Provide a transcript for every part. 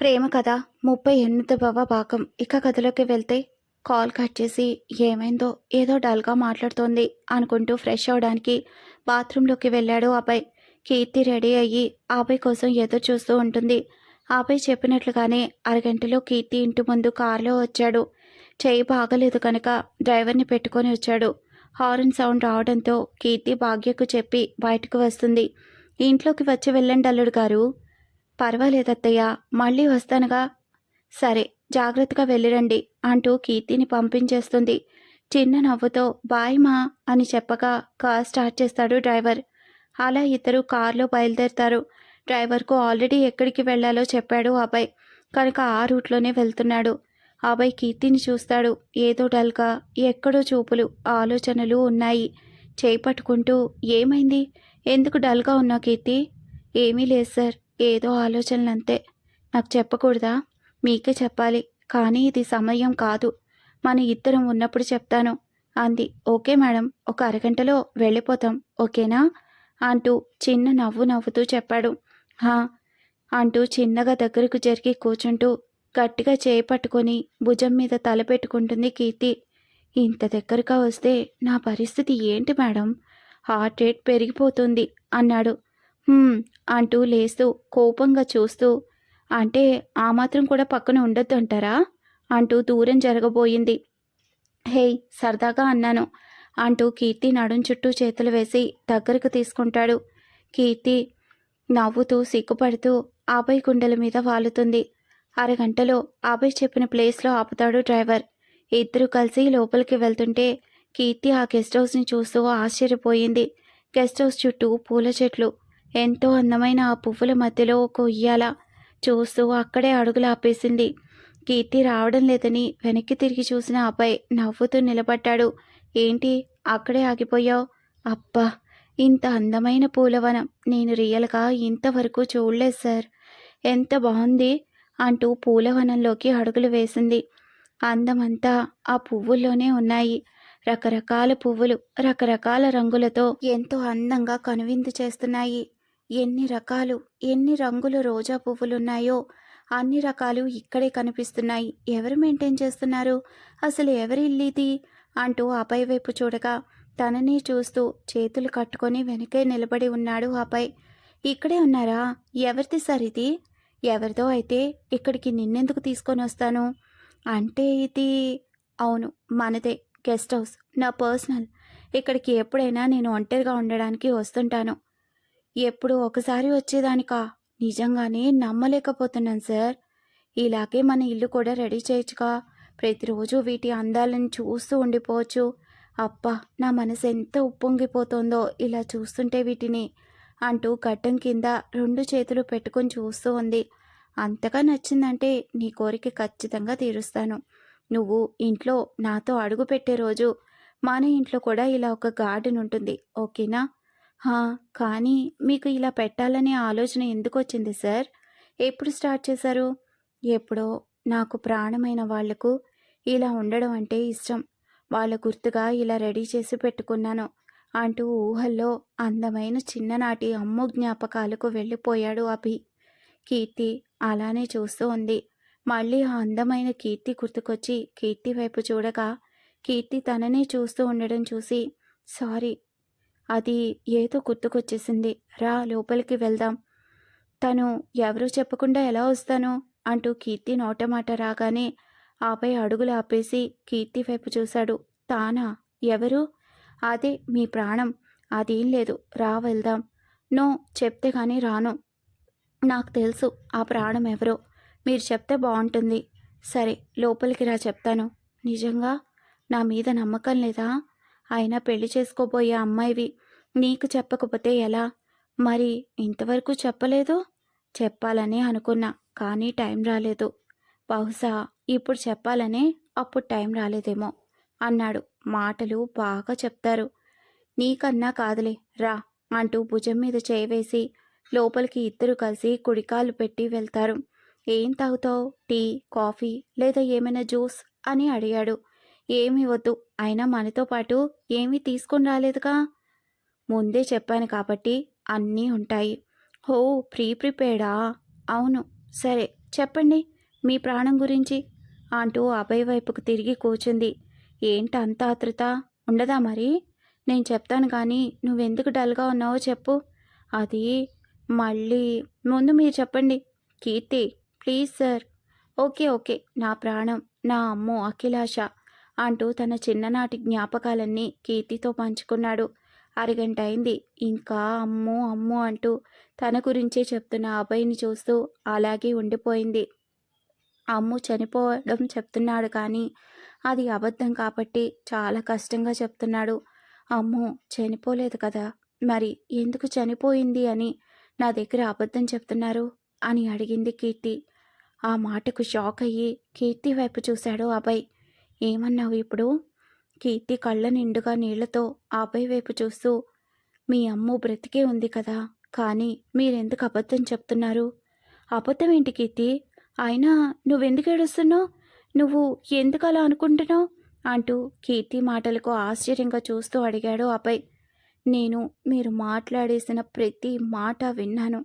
ప్రేమ కథ ముప్పై ఎనిమిదవ భాగం. ఇక కథలోకి వెళ్తే కాల్ కట్ చేసి ఏమైందో ఏదో డల్గా మాట్లాడుతోంది అనుకుంటూ ఫ్రెష్ అవడానికి బాత్రూంలోకి వెళ్ళాడు అబ్బాయి కీర్తి రెడీ అయ్యి అబ్బాయి కోసం ఎదురు చూస్తూ ఉంటుంది. అబ్బాయి చెప్పినట్లుగానే అరగంటలో కీర్తి ఇంటి ముందు కారులో వచ్చాడు. చేయి బాగలేదు కనుక డ్రైవర్ని పెట్టుకొని వచ్చాడు. హార్న్ సౌండ్ రావడంతో కీర్తి భాగ్యకు చెప్పి బయటకు వస్తుంది. ఇంట్లోకి వచ్చి వెళ్ళండి అల్లుడు గారు. పర్వాలేదత్తయ్య మళ్ళీ వస్తానుగా. సరే జాగ్రత్తగా వెళ్ళిరండి అంటూ కీర్తిని పంపించేస్తుంది. చిన్న నవ్వుతో బాయ్ మా అని చెప్పగా కార్ స్టార్ట్ చేస్తాడు డ్రైవర్. అలా ఇద్దరు కారులో బయలుదేరుతారు. డ్రైవర్కు ఆల్రెడీ ఎక్కడికి వెళ్ళాలో చెప్పాడు అభయ్. కనుక ఆ రూట్లోనే వెళ్తున్నాడు. అభయ్ కీర్తిని చూస్తాడు. ఏదో డల్గా ఎక్కడో చూపులు ఆలోచనలు ఉన్నాయి. చేయి పట్టుకుంటూ ఏమైంది? ఎందుకు డల్గా ఉన్నావు కీర్తి? ఏమీ లేదు సార్. ఏదో ఆలోచనలు అంతే నాకు చెప్పకూడదా? మీకే చెప్పాలి. కానీ ఇది సమయం కాదు. మన ఇద్దరం ఉన్నప్పుడు చెప్తాను. అంది. Okay madam. ఒక అరగంటలో వెళ్ళిపోతాం. ఓకేనా? అంటూ చిన్న నవ్వు నవ్వుతూ చెప్పాడు. హా! అంటూ చిన్నగా దగ్గరకు జరిగి కూర్చుంటూ గట్టిగా చేయి పట్టుకొని భుజం మీద తలపెట్టుకుంటుంది కీర్తి. ఇంత దగ్గరగా వస్తే నా పరిస్థితి ఏంటి మేడం? హార్ట్ రేట్ పెరిగిపోతుంది అన్నాడు. అంటూ లేస్తూ కోపంగా చూస్తూ అంటే ఆ మాత్రం కూడా పక్కన ఉండొద్దు అంటారా అంటూ దూరం జరగబోయింది. హేయ్ సరదాగా అన్నాను అంటూ కీర్తి నడుం చుట్టూ చేతులు వేసి దగ్గరకు తీసుకుంటాడు. కీర్తి నవ్వుతూ సిగ్గుపడుతూ ఆపై గుండెల మీద వాలుతుంది. అరగంటలో ఆపై చెప్పిన ప్లేస్లో ఆపుతాడు డ్రైవర్. ఇద్దరు కలిసి లోపలికి వెళ్తుంటే కీర్తి ఆ గెస్ట్ హౌస్ని చూస్తూ ఆశ్చర్యపోయింది. గెస్ట్ హౌస్ చుట్టూ పూల చెట్లు ఎంతో అందమైన ఆ పువ్వుల మధ్యలో ఒక ఉయ్యాల చూస్తూ అక్కడే అడుగులు ఆపేసింది. కీర్తి రావడం లేదని వెనక్కి తిరిగి చూసిన అబ్బాయి నవ్వుతూ నిలబడ్డాడు. ఏంటి? అక్కడే ఆగిపోయావు? అబ్బా! ఇంత అందమైన పూలవనం నేను రియల్గా ఇంతవరకు చూడలేదు సార్. ఎంత బాగుంది! అంటూ పూలవనంలోకి అడుగులు వేసింది. అందమంతా ఆ పువ్వుల్లోనే ఉన్నాయి. రకరకాల పువ్వులు రకరకాల రంగులతో ఎంతో అందంగా కనువిందు చేస్తున్నాయి. ఎన్ని రకాలు ఎన్ని రంగుల రోజా పువ్వులున్నాయో అన్ని రకాలు ఇక్కడే కనిపిస్తున్నాయి. ఎవరు మెయింటైన్ చేస్తున్నారు? అసలు ఎవరి ఇల్లిది? అంటూ అపై వైపు చూడగా తనని చూస్తూ చేతులు కట్టుకొని వెనకే నిలబడి ఉన్నాడు అపై ఇక్కడే ఉన్నారా? ఎవరిది సార్ ఇది? ఎవరిదో అయితే ఇక్కడికి నిన్నెందుకు తీసుకొని వస్తాను? అంటే ఇది అవును మనదే గెస్ట్ హౌస్ నా పర్సనల్. ఇక్కడికి ఎప్పుడైనా నేను ఒంటరిగా ఉండడానికి వస్తుంటాను. ఎప్పుడు ఒకసారి వచ్చేదానికా? నిజంగానే నమ్మలేకపోతున్నాను సార్. ఇలాగే మన ఇల్లు కూడా రెడీ చేయొచ్చుగా. ప్రతిరోజు వీటి అందాలను చూస్తూ ఉండిపోవచ్చు. అబ్బా నా మనసు ఎంత ఉప్పొంగిపోతుందో ఇలా చూస్తుంటే వీటిని అంటూ గడ్డం కింద రెండు చేతులు పెట్టుకొని చూస్తూ ఉంది. అంతగా నచ్చిందంటే నీ కోరిక ఖచ్చితంగా తీరుస్తాను. నువ్వు ఇంట్లో నాతో అడుగు పెట్టే రోజు మన ఇంట్లో కూడా ఇలా ఒక గార్డెన్ ఉంటుంది. ఓకేనా? హా కానీ మీకు ఇలా పెట్టాలనే ఆలోచన ఎందుకు వచ్చింది సార్? ఎప్పుడు స్టార్ట్ చేశారు? ఎప్పుడో నాకు ప్రాణమైన వాళ్ళకు ఇలా ఉండడం అంటే ఇష్టం. వాళ్ళ గుర్తుగా ఇలా రెడీ చేసి పెట్టుకున్నాను అంటూ ఊహల్లో అందమైన చిన్ననాటి అమ్ము జ్ఞాపకాలకు వెళ్ళిపోయాడు అభి. కీర్తి అలానే చూస్తూ ఉంది. మళ్ళీ ఆ అందమైన కీర్తి గుర్తుకొచ్చి కీర్తి వైపు చూడగా కీర్తి తననే చూస్తూ ఉండడం చూసి సారీ అది ఏదో గుర్తుకొచ్చేసింది. రా లోపలికి వెళ్దాం. తను ఎవరూ చెప్పకుండా ఎలా వస్తాను? అంటూ కీర్తి నోటమాట రాగానే ఆపై అడుగులు ఆపేసి కీర్తి వైపు చూశాడు. తానా? ఎవరు? అదే మీ ప్రాణం. అదేం లేదు. రా వెళ్దాం. నో చెప్తే కానీ రాను. నాకు తెలుసు ఆ ప్రాణం ఎవరో. మీరు చెప్తే బాగుంటుంది. సరే లోపలికి రా చెప్తాను. నిజంగా? నా మీద నమ్మకం లేదా? అయినా పెళ్ళి చేసుకోబోయే అమ్మాయివి. నీకు చెప్పకపోతే ఎలా? మరి ఇంతవరకు చెప్పలేదు? చెప్పాలని అనుకున్నా కానీ టైం రాలేదు. బహుశా ఇప్పుడు చెప్పాలనే అప్పుడు టైం రాలేదేమో అన్నాడు. మాటలు బాగా చెప్తారు. నీకన్నా కాదులే రా అంటూ భుజం మీద చేయవేసి లోపలికి ఇద్దరు కలిసి కుడికాలు పెట్టి వెళ్తారు. ఏం తాగుతావు? టీ కాఫీ లేదా ఏమైనా జ్యూస్? అని అడిగాడు. ఏమి వద్దు. అయినా మనతో పాటు ఏమీ తీసుకొని రాలేదుగా? ముందే చెప్పాను కాబట్టి అన్నీ ఉంటాయి. హో ప్రీ ప్రిపేర్డా అవును. సరే చెప్పండి. మీ ప్రాణం గురించి అంటూ అభయ్ వైపుకు తిరిగి కూర్చుంది. ఏంటి అంత ఆతృత ఉండదా మరి? నేను చెప్తాను కానీ నువ్వెందుకు డల్గా ఉన్నావో చెప్పు. అది మళ్ళీ ముందు మీరు చెప్పండి. Keerthi please sir. Okay okay. నా ప్రాణం నా అమ్మో అఖిలాష. అంటూ తన చిన్ననాటి జ్ఞాపకాలన్నీ కీర్తితో పంచుకున్నాడు. అరగంట అయింది. ఇంకా అమ్మో అమ్మో అంటూ తన గురించే చెప్తున్న అబ్బాయిని చూస్తూ అలాగే ఉండిపోయింది. అమ్ము చనిపోవడం చెప్తున్నాడు కానీ అది అబద్ధం కాబట్టి చాలా కష్టంగా చెప్తున్నాడు. అమ్ము చనిపోలేదు కదా. మరి ఎందుకు చనిపోయింది అని నా దగ్గర అబద్ధం చెప్తున్నారు? అని అడిగింది కీర్తి. ఆ మాటకు షాక్ అయ్యి కీర్తి వైపు చూశాడు అభయ్ ఏమన్నావు ఇప్పుడు? కీర్తి కళ్ళ నిండుగా నీళ్ళతో ఆపై వైపు చూస్తూ మీ అమ్ము బ్రతికే ఉంది కదా కానీ మీరెందుకు అబద్ధం చెప్తున్నారు? అబద్ధం ఏంటి కీర్తి? అయినా నువ్వెందుకు ఏడుస్తున్నావు? నువ్వు ఎందుకు అలా అనుకుంటున్నావు? అంటూ కీర్తి మాటలకు ఆశ్చర్యంగా చూస్తూ అడిగాడు ఆపై నేను మీరు మాట్లాడేసిన ప్రతి మాట విన్నాను.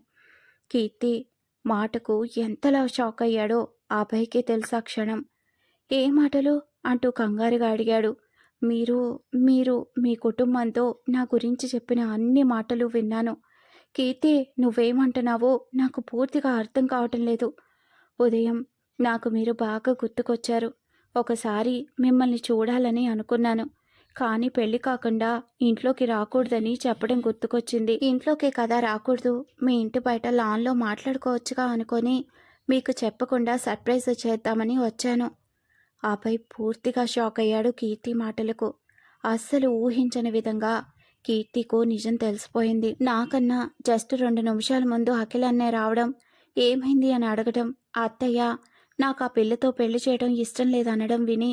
కీర్తి మాటకు ఎంతలా షాక్ అయ్యాడో అభయ్కే తెలుసా క్షణం. ఏ మాటలు? అంటూ కంగారుగా అడిగాడు. మీరు మీరు మీ కుటుంబంతో నా గురించి చెప్పిన అన్ని మాటలు విన్నాను. కీర్తి నువ్వేమంటున్నావో నాకు పూర్తిగా అర్థం కావటం లేదు. ఉదయం నాకు మీరు బాగా గుర్తుకొచ్చారు. ఒకసారి మిమ్మల్ని చూడాలని అనుకున్నాను. కానీ పెళ్ళి కాకుండా ఇంట్లోకి రాకూడదని చెప్పడం గుర్తుకొచ్చింది. ఇంట్లోకి కదా రాకూడదు. మీ ఇంటి బయట లాన్లో మాట్లాడుకోవచ్చుగా అనుకొని మీకు చెప్పకుండా సర్ప్రైజ్ చేద్దామని వచ్చాను. ఆపై పూర్తిగా షాక్ అయ్యాడు కీర్తి మాటలకు. అస్సలు ఊహించని విధంగా కీర్తికు నిజం తెలిసిపోయింది. నాకన్నా జస్ట్ రెండు నిమిషాల ముందు అఖిల్ అన్నయ్య రావడం ఏమైంది అని అడగడం అత్తయ్య నాకు ఆ పిల్లతో పెళ్ళి చేయడం ఇష్టం లేదనడం విని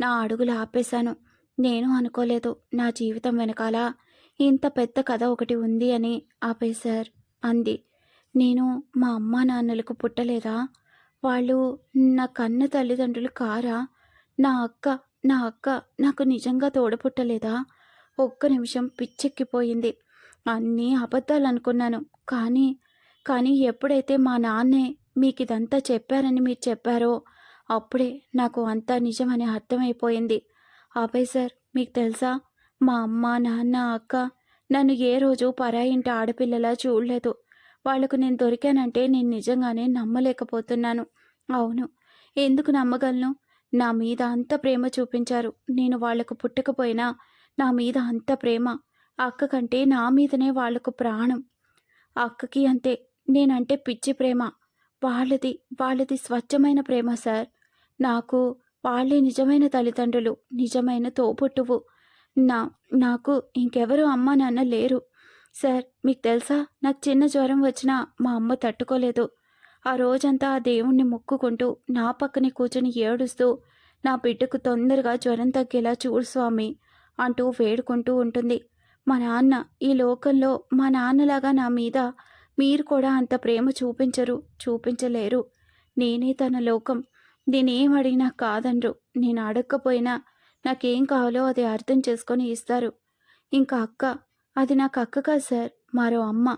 నా అడుగులు ఆపేశాను. నేను అనుకోలేదు నా జీవితం వెనకాల ఇంత పెద్ద కథ ఒకటి ఉంది అని ఆపేశారు. అంది నేను మా అమ్మా నాన్నలకు పుట్టలేదా? వాళ్ళు నా కన్న తల్లిదండ్రులు కారా? నా అక్క నా అక్క నాకు నిజంగా తోడపుట్టలేదా? ఒక్క నిమిషం పిచ్చెక్కిపోయింది. అన్నీ అబద్ధాలు అనుకున్నాను కానీ కానీ ఎప్పుడైతే మా నాన్నే మీకు ఇదంతా చెప్పారని మీరు చెప్పారో అప్పుడే నాకు అంతా నిజమని అర్థమైపోయింది. ఆపై సార్ మీకు తెలుసా? మా అమ్మ నాన్న అక్క నన్ను ఏ రోజు పరాయింటి ఆడపిల్లలా చూడలేదు. వాళ్ళకు నేను దొరికానంటే నేను నిజంగానే నమ్మలేకపోతున్నాను. అవును. ఎందుకు నమ్మగలను? నా మీద అంత ప్రేమ చూపించారు. నేను వాళ్ళకు పుట్టకపోయినా నా మీద అంత ప్రేమ. అక్క కంటే నా మీదనే వాళ్ళకు ప్రాణం. అక్కకి అంతే. నేనంటే పిచ్చి ప్రేమ. వాళ్ళది వాళ్ళది స్వచ్ఛమైన ప్రేమ సార్. నాకు వాళ్ళే నిజమైన తల్లిదండ్రులు నిజమైన తోబుట్టువు. నా నాకు ఇంకెవరు అమ్మ నాన్న లేరు. సార్ మీకు తెలుసా? నాకు చిన్న జ్వరం వచ్చినా మా అమ్మ తట్టుకోలేదు. ఆ రోజంతా ఆ దేవుణ్ణి మొక్కుకుంటూ నా పక్కనే కూర్చొని ఏడుస్తూ నా బిడ్డకు తొందరగా జ్వరం తగ్గేలా చూడు స్వామి అంటూ వేడుకుంటూ ఉంటుంది. మా నాన్న ఈ లోకంలో మా నాన్నలాగా నా మీద మీరు కూడా అంత ప్రేమ చూపించరు చూపించలేరు. నేనే తన లోకం. నేనేం అడిగినా కాదనరు నేను అడగకపోయినా నాకేం కావాలో అది అర్థం చేసుకొని ఇస్తారు. ఇంకా అక్క అది నాకు అక్క కాదు సార్ మరో అమ్మ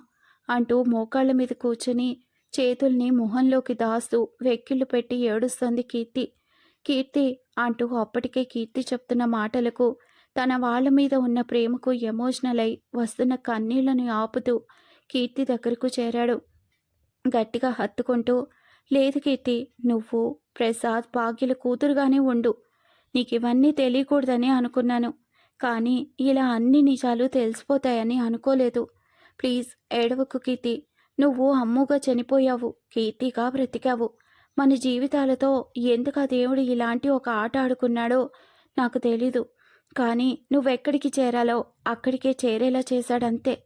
అంటూ మోకాళ్ళ మీద కూర్చొని చేతుల్ని మొహంలోకి దాస్తూ వెక్కిళ్ళు పెట్టి ఏడుస్తుంది కీర్తి. కీర్తి అంటూ అప్పటికే కీర్తి చెప్తున్న మాటలకు తన వాళ్ళ మీద ఉన్న ప్రేమకు ఎమోషనల్ అయి వస్తున్న కన్నీళ్ళను ఆపుతూ కీర్తి దగ్గరకు చేరాడు. గట్టిగా హత్తుకుంటూ లేదు కీర్తి నువ్వు ప్రసాద్ భాగ్యుల కూతురుగానే ఉండు. నీకు ఇవన్నీ తెలియకూడదని అనుకున్నాను. కానీ ఇలా అన్ని నిజాలు తెలిసిపోతాయని అనుకోలేదు. ప్లీజ్ ఏడవకు కీర్తి. నువ్వు అమ్ముగా చనిపోయావు కీర్తిగా బ్రతికావు. మన జీవితాలతో ఎందుకు ఆ దేవుడు ఇలాంటి ఒక ఆట ఆడుకున్నాడో నాకు తెలీదు. కానీ నువ్వెక్కడికి చేరాలో అక్కడికే చేరేలా చేశాడంతే.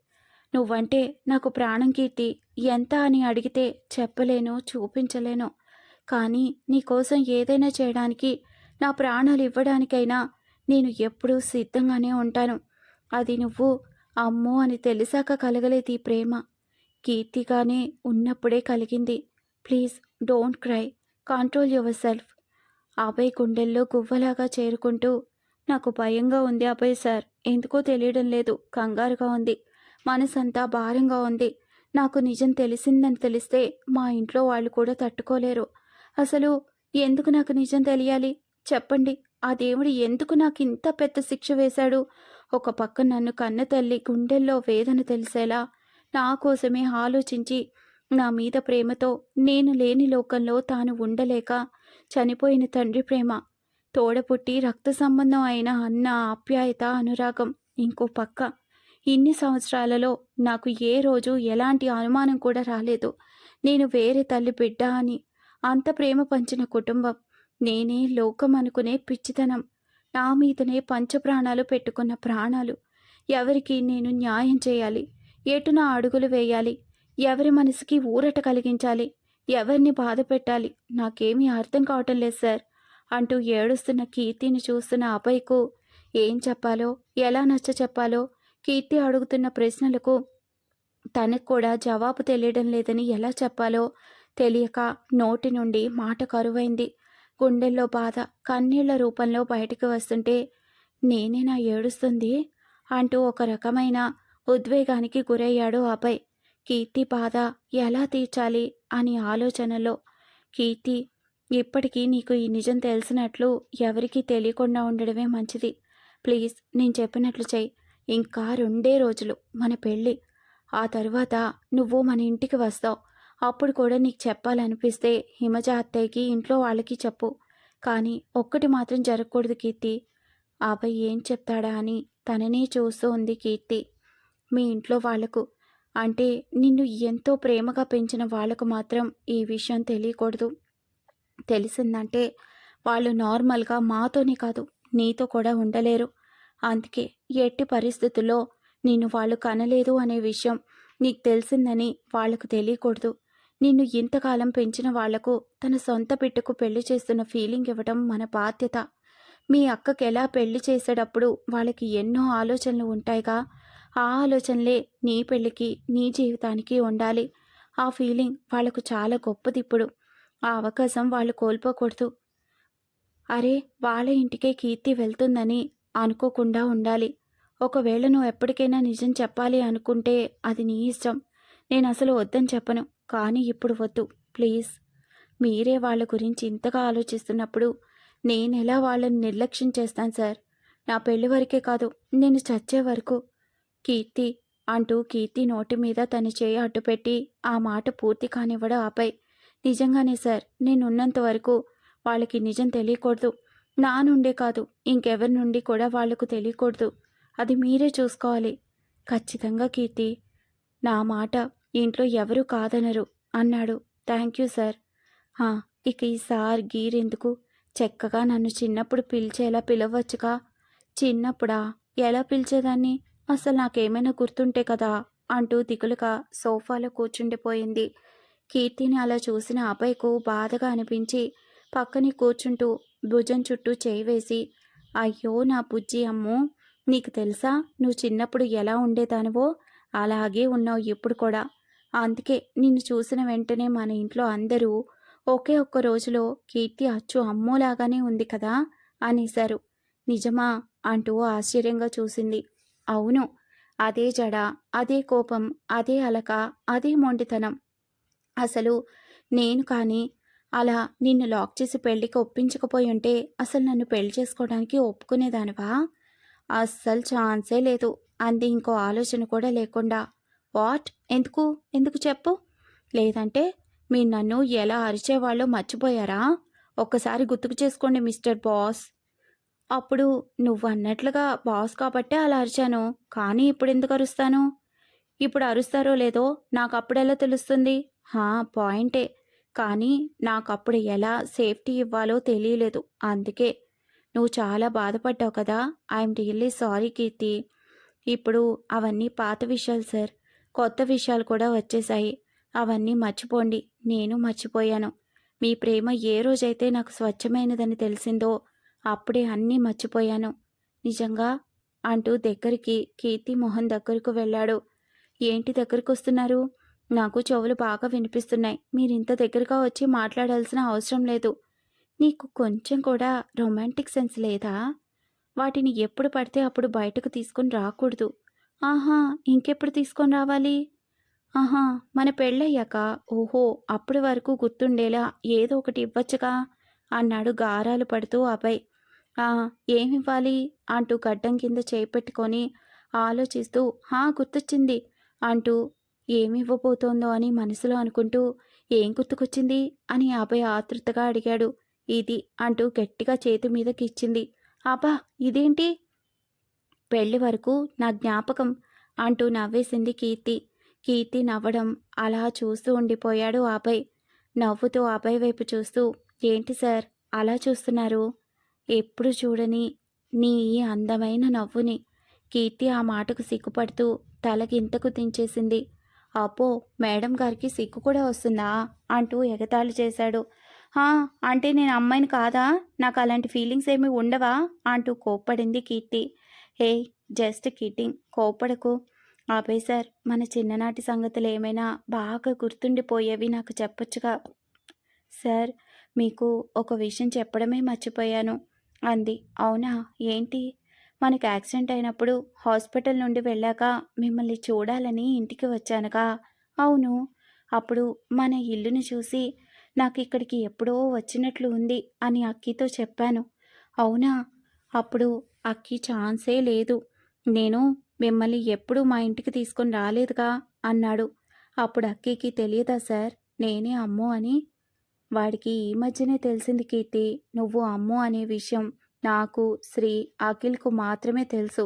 నువ్వంటే నాకు ప్రాణం కీర్తి. ఎంత అని అడిగితే చెప్పలేను చూపించలేను. కానీ నీకోసం ఏదైనా చేయడానికి నా ప్రాణాలు ఇవ్వడానికైనా నేను ఎప్పుడూ సిద్ధంగానే ఉంటాను. అది నువ్వు అమ్మో అని తెలిసాక కలగలేదు ఈ ప్రేమ. కీర్తిగానే ఉన్నప్పుడే కలిగింది. Please don't cry. Control your self. Abhay గుండెల్లో గువ్వలాగా చేరుకుంటూ నాకు భయంగా ఉంది అభయ్ సార్. ఎందుకో తెలియడం లేదు. కంగారుగా ఉంది. మనసంతా భారంగా ఉంది. నాకు నిజం తెలిసిందని తెలిస్తే మా ఇంట్లో వాళ్ళు కూడా తట్టుకోలేరు. అసలు ఎందుకు నాకు నిజం తెలియాలి? చెప్పండి. ఆ దేవుడు ఎందుకు నాకు ఇంత పెద్ద శిక్ష వేశాడు? ఒక పక్క నన్ను కన్న తల్లి గుండెల్లో వేదన తెలిసేలా నా కోసమే ఆలోచించి నా మీద ప్రేమతో నేను లేని లోకంలో తాను ఉండలేక చనిపోయిన తండ్రి ప్రేమ తోడపుట్టి రక్త సంబంధం అయిన అన్న ఆప్యాయత అనురాగం ఇంకో పక్క. ఇన్ని సంవత్సరాలలో నాకు ఏ రోజు ఎలాంటి అనుమానం కూడా రాలేదు. నేను వేరే తల్లి బిడ్డ అని అంత ప్రేమ పంచిన కుటుంబం నేనే లోకం అనుకునే పిచ్చితనం. నా మీదనే పంచప్రాణాలు పెట్టుకున్న ప్రాణాలు. ఎవరికి నేను న్యాయం చేయాలి? ఎటు నా అడుగులు వేయాలి? ఎవరి మనసుకి ఊరట కలిగించాలి? ఎవరిని బాధ పెట్టాలి? నాకేమీ అర్థం కావటం లేదు సార్. అంటూ ఏడుస్తున్న కీర్తిని చూస్తున్న అభయ్కు ఏం చెప్పాలో ఎలా నచ్చ చెప్పాలో కీర్తి అడుగుతున్న ప్రశ్నలకు తనకు కూడా జవాబు తెలియడం లేదని ఎలా చెప్పాలో తెలియక నోటి నుండి మాట కరువైంది. గుండెల్లో బాధ కన్నీళ్ళ రూపంలో బయటికి వస్తుంటే నేనేనా ఏడుస్తుంది? అంటూ ఒక రకమైన ఉద్వేగానికి గురయ్యాడు అభయ్. కీర్తి బాధ ఎలా తీర్చాలి? అని ఆలోచనలో. కీర్తి ఇప్పటికీ నీకు ఈ నిజం తెలిసినట్లు ఎవరికీ తెలియకుండా ఉండడమే మంచిది. ప్లీజ్ నేను చెప్పినట్లు చెయ్యి. ఇంకా రెండే రోజులు మన పెళ్ళి. ఆ తర్వాత నువ్వు మన ఇంటికి వస్తావు. అప్పుడు కూడా నీకు చెప్పాలనిపిస్తే హిమజ అత్తయ్యకి ఇంట్లో వాళ్ళకి చెప్పు. కానీ ఒక్కటి మాత్రం జరగకూడదు కీర్తి. అబ్బాయి ఏం చెప్తాడా అని తననే చూస్తూ ఉంది కీర్తి. మీ ఇంట్లో వాళ్ళకు అంటే నిన్ను ఎంతో ప్రేమగా పెంచిన వాళ్ళకు మాత్రం ఈ విషయం తెలియకూడదు. తెలిసిందంటే వాళ్ళు నార్మల్గా మాతోనే కాదు నీతో కూడా ఉండలేరు. అందుకే ఎట్టి పరిస్థితుల్లో నిన్ను వాళ్ళు కనలేదు అనే విషయం నీకు తెలిసిందని వాళ్ళకు తెలియకూడదు. నిన్ను ఇంతకాలం పెంచిన వాళ్ళకు తన సొంత బిడ్డకు పెళ్ళి చేస్తున్న ఫీలింగ్ ఇవ్వటం మన బాధ్యత. మీ అక్కకి ఎలా పెళ్ళి చేసేటప్పుడు వాళ్ళకి ఎన్నో ఆలోచనలు ఉంటాయిగా. ఆ ఆలోచనలే నీ పెళ్ళికి నీ జీవితానికి ఉండాలి. ఆ ఫీలింగ్ వాళ్ళకు చాలా గొప్పది ఇప్పుడు. ఆ అవకాశం వాళ్ళు కోల్పోకూడదు. అరే వాళ్ళ ఇంటికే కీర్తి వెళ్తుందని అనుకోకుండా ఉండాలి. ఒకవేళ నువ్వు ఎప్పటికైనా నిజం చెప్పాలి అనుకుంటే అది నీ ఇష్టం. నేను అసలు వద్దని చెప్పను. కానీ ఇప్పుడు వద్దు ప్లీజ్. మీరే వాళ్ళ గురించి ఇంతగా ఆలోచిస్తున్నప్పుడు నేను ఎలా వాళ్ళని నిర్లక్ష్యం చేస్తాను సార్? నా పెళ్ళి వరకే కాదు నేను చచ్చే వరకు. కీర్తి అంటూ కీర్తి నోటి మీద తన చేయి అడ్డుపెట్టి ఆ మాట పూర్తి కానివ్వడం ఆపై నిజంగానే సార్ నేనున్నంత వరకు వాళ్ళకి నిజం తెలియకూడదు. నా నుండే కాదు ఇంకెవరి నుండి కూడా వాళ్ళకు తెలియకూడదు. అది మీరే చూసుకోవాలి. ఖచ్చితంగా కీర్తి నా మాట ఇంట్లో ఎవరు కాదనరు అన్నాడు. Thank you sir. ఇక ఈ సార్ గీరెందుకు? చక్కగా నన్ను చిన్నప్పుడు పిలిచేలా పిలవచ్చుగా? చిన్నప్పుడా? ఎలా పిలిచేదాన్ని? అసలు నాకేమైనా గుర్తుంటే కదా? అంటూ దిగులుగా సోఫాలో కూర్చుండిపోయింది. కీర్తిని అలా చూసిన అబ్బాయికు బాధగా అనిపించి పక్కని కూర్చుంటూ భుజం చుట్టూ చేయివేసి అయ్యో నా బుజ్జి అమ్ము! నీకు తెలుసా? నువ్వు చిన్నప్పుడు ఎలా ఉండేదానివో? అలాగే ఉన్నావు ఇప్పుడు కూడా. అందుకే నిన్ను చూసిన వెంటనే మన ఇంట్లో అందరూ ఒకే ఒక్క రోజులో కీర్తి అచ్చు అమ్మోలాగానే ఉంది కదా అనేశారు. నిజమా అంటూ ఆశ్చర్యంగా చూసింది. అవును అదే జడ అదే కోపం అదే అలక అదే మొండితనం. అసలు నేను కానీ అలా నిన్ను లాక్ చేసి పెళ్ళికి ఒప్పించకపోయి ఉంటే అసలు నన్ను పెళ్ళి చేసుకోవడానికి ఒప్పుకునేదానివా? అస్సలు ఛాన్సే లేదు అంది ఇంకో ఆలోచన కూడా లేకుండా. వాట్? ఎందుకు? ఎందుకు చెప్పు. లేదంటే మీరు నన్ను ఎలా అరిచేవాళ్ళో మర్చిపోయారా? ఒక్కసారి గుర్తుకు చేసుకోండి మిస్టర్ బాస్. అప్పుడు నువ్వు అన్నట్లుగా బాస్ కాబట్టే అలా అరిచాను. కానీ ఇప్పుడు ఎందుకు అరుస్తాను? ఇప్పుడు అరుస్తారో లేదో నాకు అప్పుడెలా తెలుస్తుంది? హా పాయింటే. కానీ నాకు అప్పుడు ఎలా సేఫ్టీ ఇవ్వాలో తెలియలేదు. అందుకే. నువ్వు చాలా బాధపడ్డావు కదా. I'm really sorry Keerthi. ఇప్పుడు అవన్నీ పాత విషయాలు సార్. కొత్త విషయాలు కూడా వచ్చేసాయి అవన్నీ మర్చిపోండి. నేను మర్చిపోయాను. మీ ప్రేమ ఏ రోజైతే నాకు స్వచ్ఛమైనదని తెలిసిందో అప్పుడే అన్నీ మర్చిపోయాను. నిజంగా? అంటూ దగ్గరికి కీర్తి మోహన్ దగ్గరకు వెళ్ళాడు. ఏంటి దగ్గరకు వస్తున్నారు నాకు చెవులు బాగా వినిపిస్తున్నాయి. మీరింత దగ్గరగా వచ్చి మాట్లాడాల్సిన అవసరం లేదు. నీకు కొంచెం కూడా రొమాంటిక్ సెన్స్ లేదా? వాటిని ఎప్పుడు పడితే అప్పుడు బయటకు తీసుకొని రాకూడదు. ఆహా ఇంకెప్పుడు తీసుకొని రావాలి? ఆహా మన పెళ్ళయ్యాక ఓహో అప్పటి వరకు గుర్తుండేలా ఏదో ఒకటి ఇవ్వచ్చుగా? అన్నాడు గారాలు పడుతూ అబ్బాయి ఆ ఏమివ్వాలి? అంటూ గడ్డం కింద చేపెట్టుకొని ఆలోచిస్తూ హా గుర్తొచ్చింది. అంటూ ఏమివ్వబోతోందో అని మనసులో అనుకుంటూ ఏం గుర్తుకొచ్చింది? అని అభయ్ ఆతృతగా అడిగాడు. ఇది అంటూ గట్టిగా చేతి మీదకి ఇచ్చింది. అబ్బా ఇదేంటి? పెళ్ళి వరకు నా జ్ఞాపకం అంటూ నవ్వేసింది కీర్తి. కీర్తి నవ్వడం అలా చూస్తూ ఉండిపోయాడు అభయ్ నవ్వుతూ అభయ్ వైపు చూస్తూ ఏంటి సార్ అలా చూస్తున్నారు? ఎప్పుడు చూడని నీ ఈ అందమైన నవ్వుని? కీర్తి ఆ మాటకు సిగ్గుపడుతూ తలకింతకు దించేసింది. అపో మేడం గారికి సిగ్గు కూడా వస్తుందా? అంటూ ఎగతాళి చేశాడు. "హా, అంటే నేను అమ్మాయిని కాదా? నాకు అలాంటి ఫీలింగ్స్ ఏమీ ఉండవా? అంటూ కోప్పడింది కీర్తి. హే జస్ట్ కిటింగ్ కోపడకు ఆపే సార్ మన చిన్ననాటి సంగతులు ఏమైనా బాగా గుర్తుండిపోయేవి నాకు చెప్పొచ్చుగా. సార్ మీకు ఒక విషయం చెప్పడమే మర్చిపోయాను. అంది. అవునా? ఏంటి? మనకు యాక్సిడెంట్ అయినప్పుడు హాస్పిటల్ నుండి వెళ్ళాక మిమ్మల్ని చూడాలని ఇంటికి వచ్చానుగా. అవును. అప్పుడు మన ఇల్లుని చూసి నాకు ఇక్కడికి ఎప్పుడో వచ్చినట్లు ఉంది అని అక్కితో చెప్పాను. అవునా? అప్పుడు అక్కి ఛాన్సే లేదు. నేను మిమ్మల్ని ఎప్పుడూ మా ఇంటికి తీసుకొని రాలేదుగా అన్నాడు. అప్పుడు అక్కికి తెలియదా సార్? నేనే అమ్ము అని. వాడికి ఈ మధ్యనే తెలిసింది కీర్తి నువ్వు అమ్ము అనే విషయం నాకు శ్రీ అఖిల్కు మాత్రమే తెలుసు.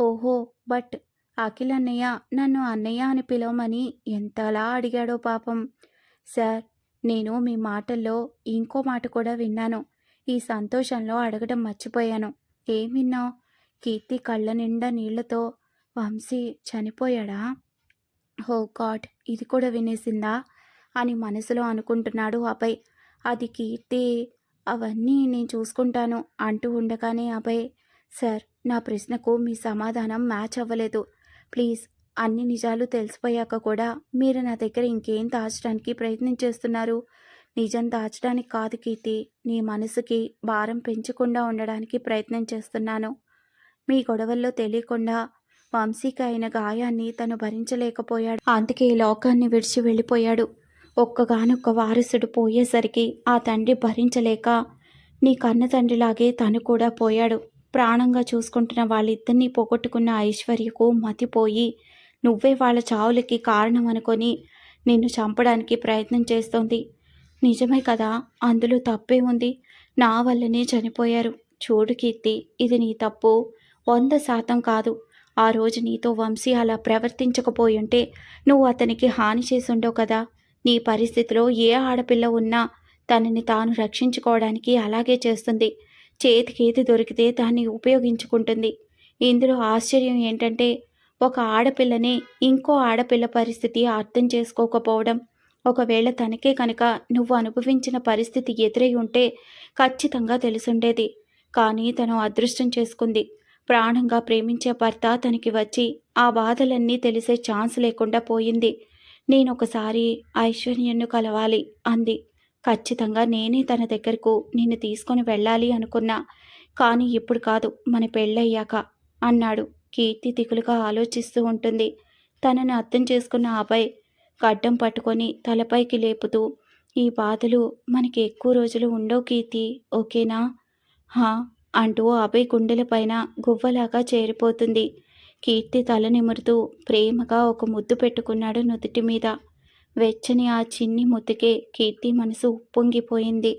ఓహో బట్ అఖిల్ అన్నయ్య నన్ను అన్నయ్య అని పిలవమని ఎంతలా అడిగాడో పాపం. సార్ నేను మీ మాటల్లో ఇంకో మాట కూడా విన్నాను. ఈ సంతోషంలో అడగడం మర్చిపోయాను. ఏమిన్నావు కీర్తి కళ్ళ నిండా నీళ్ళతో వంశీ చనిపోయాడా? హో గాడ్ ఇది కూడా వినేసిందా? అని మనసులో అనుకుంటున్నాడు అభయ్. అది కీర్తి అవన్నీ నేను చూసుకుంటాను అంటూ ఉండగానే అభయ్ సార్ నా ప్రశ్నకు మీ సమాధానం మ్యాచ్ అవ్వలేదు. ప్లీజ్ అన్ని నిజాలు తెలిసిపోయాక కూడా మీరు నా దగ్గర ఇంకేం దాచడానికి ప్రయత్నం చేస్తున్నారు? నిజం దాచడానికి కాదు కీర్తి. నీ మనసుకి భారం పెంచకుండా ఉండడానికి ప్రయత్నం చేస్తున్నాను. మీ గొడవల్లో తెలియకుండా వంశీకి అయిన గాయాన్ని తను భరించలేకపోయాడు. అందుకే ఈ లోకాన్ని విడిచి వెళ్ళిపోయాడు. ఒక్కగానొక్క వారసుడు పోయేసరికి ఆ తండ్రి భరించలేక నీ కన్న తండ్రిలాగే తను కూడా పోయాడు. ప్రాణంగా చూసుకుంటున్న వాళ్ళిద్దరినీ పోగొట్టుకున్న ఐశ్వర్యకు మతిపోయి నువ్వే వాళ్ళ చావులకి కారణం అనుకొని నిన్ను చంపడానికి ప్రయత్నం చేస్తోంది. నిజమే కదా? అందులో తప్పే ఉంది. నా వల్లనే చనిపోయారు. చూడు కీర్తి ఇది నీ తప్పు. వంద శాతం కాదు. ఆ రోజు నీతో వంశీ అలా ప్రవర్తించకపోయి ఉంటే నువ్వు అతనికి హాని చేసుండవు కదా? నీ పరిస్థితిలో ఏ ఆడపిల్ల ఉన్నా తనని తాను రక్షించుకోవడానికి అలాగే చేస్తుంది. చేతికి ఏది దొరికితే దాన్ని ఉపయోగించుకుంటుంది. ఇందులో ఆశ్చర్యం ఏంటంటే ఒక ఆడపిల్లని ఇంకో ఆడపిల్ల పరిస్థితి అర్థం చేసుకోకపోవడం ఒకవేళ తనకే కనుక నువ్వు అనుభవించిన పరిస్థితి ఎదురై ఉంటే ఖచ్చితంగా తెలుసుండేది. కానీ తను అదృష్టం చేసుకుంది. ప్రాణంగా ప్రేమించే భర్త తనకి వచ్చి ఆ బాధలన్నీ తెలిసే ఛాన్స్ లేకుండా పోయింది. నేను ఒకసారి ఐశ్వర్యను కలవాలి అంది. ఖచ్చితంగా నేనే తన దగ్గరకు నిన్ను తీసుకొని వెళ్ళాలి అనుకున్నా. కానీ ఇప్పుడు కాదు మన పెళ్ళయ్యాక అన్నాడు. కీర్తి దిగులుగా ఆలోచిస్తూ ఉంటుంది. తనను అర్థం చేసుకున్న అబ్బాయి గడ్డం పట్టుకొని తలపైకి లేపుతూ ఈ బాధలు మనకి ఎక్కువ రోజులు ఉండవు కీర్తి ఓకేనా? హా అంటూ అభయ్ గుండెలపైన గువ్వలాగా చేరిపోతుంది. కీర్తి తల నిమురుతూ ప్రేమగా ఒక ముద్దు పెట్టుకున్నాడు నుదుటి మీద. వెచ్చని ఆ చిన్ని ముద్దుకే కీర్తి మనసు ఉప్పొంగిపోయింది.